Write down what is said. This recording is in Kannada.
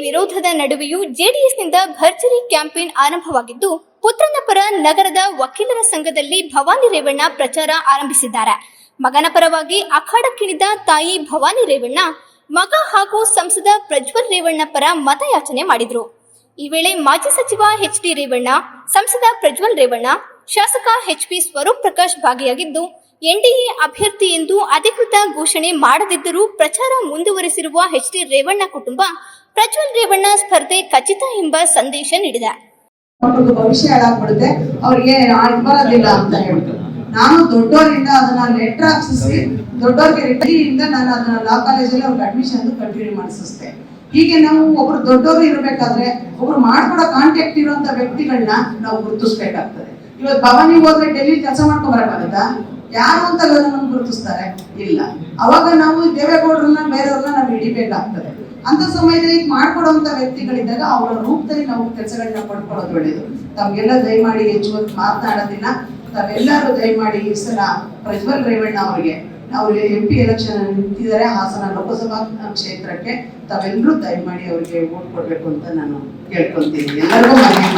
ವಿರೋಧದ ನಡುವೆಯೂ ಜೆಡಿಎಸ್ನಿಂದ ಭರ್ಜರಿ ಕ್ಯಾಂಪೇನ್ ಆರಂಭವಾಗಿದ್ದು, ಪುತ್ರನ ಪರ ನಗರದ ವಕೀಲರ ಸಂಘದಲ್ಲಿ ಭವಾನಿ ರೇವಣ್ಣ ಪ್ರಚಾರ ಆರಂಭಿಸಿದ್ದಾರೆ. ಮಗನ ಪರವಾಗಿ ಅಖಾಡಕ್ಕಿಳಿದ ತಾಯಿ ಭವಾನಿ ರೇವಣ್ಣ, ಮಗ ಹಾಗೂ ಸಂಸದ ಪ್ರಜ್ವಲ್ ರೇವಣ್ಣ ಪರ ಮತಯಾಚನೆ ಮಾಡಿದ್ರು. ಈ ವೇಳೆ ಮಾಜಿ ಸಚಿವ ಎಚ್ ಡಿ ರೇವಣ್ಣ, ಸಂಸದ ಪ್ರಜ್ವಲ್ ರೇವಣ್ಣ, ಶಾಸಕ ಎಚ್ ಪಿ ಸ್ವರೂಪ್ ಪ್ರಕಾಶ್ ಭಾಗಿಯಾಗಿದ್ದು, ಎನ್ಡಿಎ ಅಭ್ಯರ್ಥಿ ಎಂದು ಅಧಿಕೃತ ಘೋಷಣೆ ಮಾಡದಿದ್ದರೂ ಪ್ರಚಾರ ಮುಂದುವರೆಸಿರುವ ಎಚ್ ಡಿ ರೇವಣ್ಣ ಕುಟುಂಬ, ಪ್ರಜ್ವಲ್ ರೇವಣ್ಣ ಸ್ಪರ್ಧೆ ಖಚಿತ ಎಂಬ ಸಂದೇಶ ನೀಡಿದೆ. ಭವಿಷ್ಯ ಹಾಳಾಗ್ಬಿಡುತ್ತೆ. ಅವ್ರಿಗೆ ಬರೋದಿಲ್ಲ ಅಂತ ಹೇಳ್ತಾರೆ ನಾನು ದೊಡ್ಡವರಿಂದ ಅದನ್ನ ಲೆಟರ್ ಹಾಕ್ಸಿಸಿ ದೊಡ್ಡವ್ರಿಗೆ ರೆಡಿಯಿಂದ ನಾನು ಅದನ್ನ ಲಾ ಕಾಲೇಜಲ್ಲಿ ಅವ್ರಿಗೆ ಅಡ್ಮಿಷನ್ ಕಂಟಿನ್ಯೂ ಮಾಡಿಸಿಸ್ತೆ. ಹೀಗೆ ನಾವು ಒಬ್ರು ದೊಡ್ಡವರು ಇರಬೇಕಾದ್ರೆ ಒಬ್ರು ಮಾಡ್ಕೊಡೋ ಕಾಂಟ್ಯಾಕ್ಟ್ ಇರುವಂತ ವ್ಯಕ್ತಿಗಳನ್ನ ನಾವು ಗುರುತಿಸ್ಬೇಕಾಗ್ತದೆ. ಇವತ್ತು ಭವಾನಿ ಹೋದ್ರೆ ಡೆಲ್ಲಿ ಕೆಲಸ ಮಾಡ್ಕೊಂಡ್ ಬರಕ್ಕಾಗತ್ತಾ ಯಾರು ಅಂತ ನಮ್ಮನ್ನು ಗುರುತಿಸ್ತಾರೆ? ಇಲ್ಲ. ಅವಾಗ ನಾವು ದೇವೇಗೌಡರನ್ನ ಬೇರೆಯವ್ರನ್ನ ನಾವು ಹಿಡಿಬೇಕಾಗ್ತದೆ. ಅಂತ ಸಮಯದಲ್ಲಿ ಮಾಡ್ಕೊಡುವಂತ ವ್ಯಕ್ತಿಗಳಿದ್ದಾಗ ಅವರ ರೂಪದಲ್ಲಿ ನಾವು ಕೆಲಸಗಳನ್ನ ಪಡ್ಕೊಳ್ಳೋದು ಒಳ್ಳೇದು. ತಮ್ಗೆಲ್ಲ ದಯಮಾಡಿ ಹೆಚ್ಚು ಮಾತನಾಡೋದಿಲ್ಲ. ತಾವೆಲ್ಲರೂ ದಯಮಾಡಿ ಈ ಸಲ ಪ್ರಜ್ವಲ್ ರೇವಣ್ಣ ಅವರಿಗೆ ಅವ್ರು ಎಂ ಪಿ ಎಲೆಕ್ಷನ್ ನಿಂತಿದ್ದಾರೆ, ಹಾಸನ ಲೋಕಸಭಾ ಕ್ಷೇತ್ರಕ್ಕೆ ತಾವೆಲ್ಲರೂ ದಯಮಾಡಿ ಅವರಿಗೆ ವೋಟ್ ಕೊಡಬೇಕು ಅಂತ ನಾನು ಕೇಳ್ಕೊಂತೀನಿ. ಎಲ್ಲರಿಗೂ ಮನವಿ